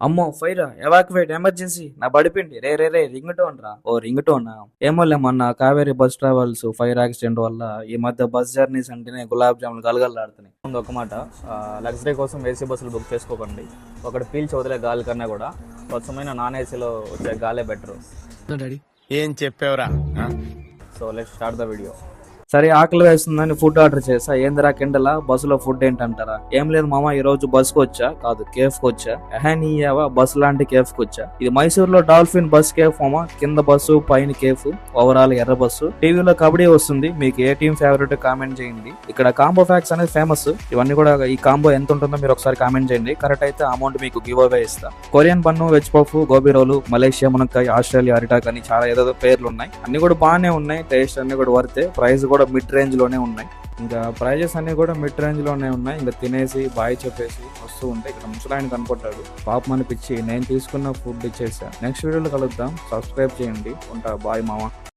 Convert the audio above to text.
అమ్మో ఫైరా evacuate emergency నా బడిపిండి రే రే రే ring tone రా. ఓ రింగ్ టోన్ ఏమోలే మొన్న Kaveri bus travels fire accident వల్ల ఈ మధ్య బస్ జర్నీస్ అంటేనే గులాబ్ జాములు గలగలాడుతున్నాయి ముందు ఒక మాట లగ్జరీ కోసం ఏసీ బస్సులు బుక్ చేసుకోకండి. ఒకటి పీల్చి వదిలే గాలి కన్నా కూడా స్వచ్ఛమైన నాన్ ఏసీలో వచ్చే గాలే బెటర్ ఏం చెప్పావురా? So let start the video సరే ఆకలి వేస్తుందని ఫుడ్ ఆర్డర్ చేసా. ఏందిరా కిండలా? బస్సులో ఫుడ్ ఏంటంటారా? ఏం లేదు మామ ఈ రోజు బస్కు వచ్చా. కాదు కేఫ్కు వచ్చా. ఎహే బస్ లాంటి కేఫ్కు వచ్చా. ఇది మైసూర్లో డాల్ఫిన్ బస్ కేఫ్ మామ. కింద బస్సు పైన కేఫ్ ఓవరాల్ ఎర్ర బస్సు టీవీలో కబడ్డీ వస్తుంది. మీకు ఏ టీం ఫేవరెట్ కామెంట్ చేయండి. ఇక్కడ కాంబో ఫ్యాక్స్ అనేది ఫేమస్ ఇవన్నీ కూడా ఈ కాంబో ఎంత ఉంటుందో మీరు ఒకసారి కామెంట్ చేయండి. కరెక్ట్ అయితే అమౌంట్ మీకు గివ్ అవే ఇస్తా. కొరియన్ పన్ను veg puff gobi roll Malaysia మునక్కాయ ఆస్ట్రేలియా అరిటాక్ అని చాలా ఏదో పేర్లు ఉన్నాయి. అన్ని కూడా బాగానే ఉన్నాయి. టేస్ట్ అన్ని కూడా వర్తే ప్రైస్ కూడా మిడ్ రేంజ్లోనే ఉన్నాయి. ఇంకా ప్రైజెస్ అన్ని కూడా మిడ్ రేంజ్లోనే ఉన్నాయి. ఇంకా తినేసి బాయ్ చెప్పేసి వస్తూ ఉంటే ఇక్కడ ముసలాయన కనపడ్డాడు. పాపం అనిపించి నేను తీసుకున్న ఫుడ్ ఇచ్చేసా. నెక్స్ట్ వీడియోలో కలుద్దాం. సబ్స్క్రైబ్ చేయండి. ఉంటా బాయ్ మామ.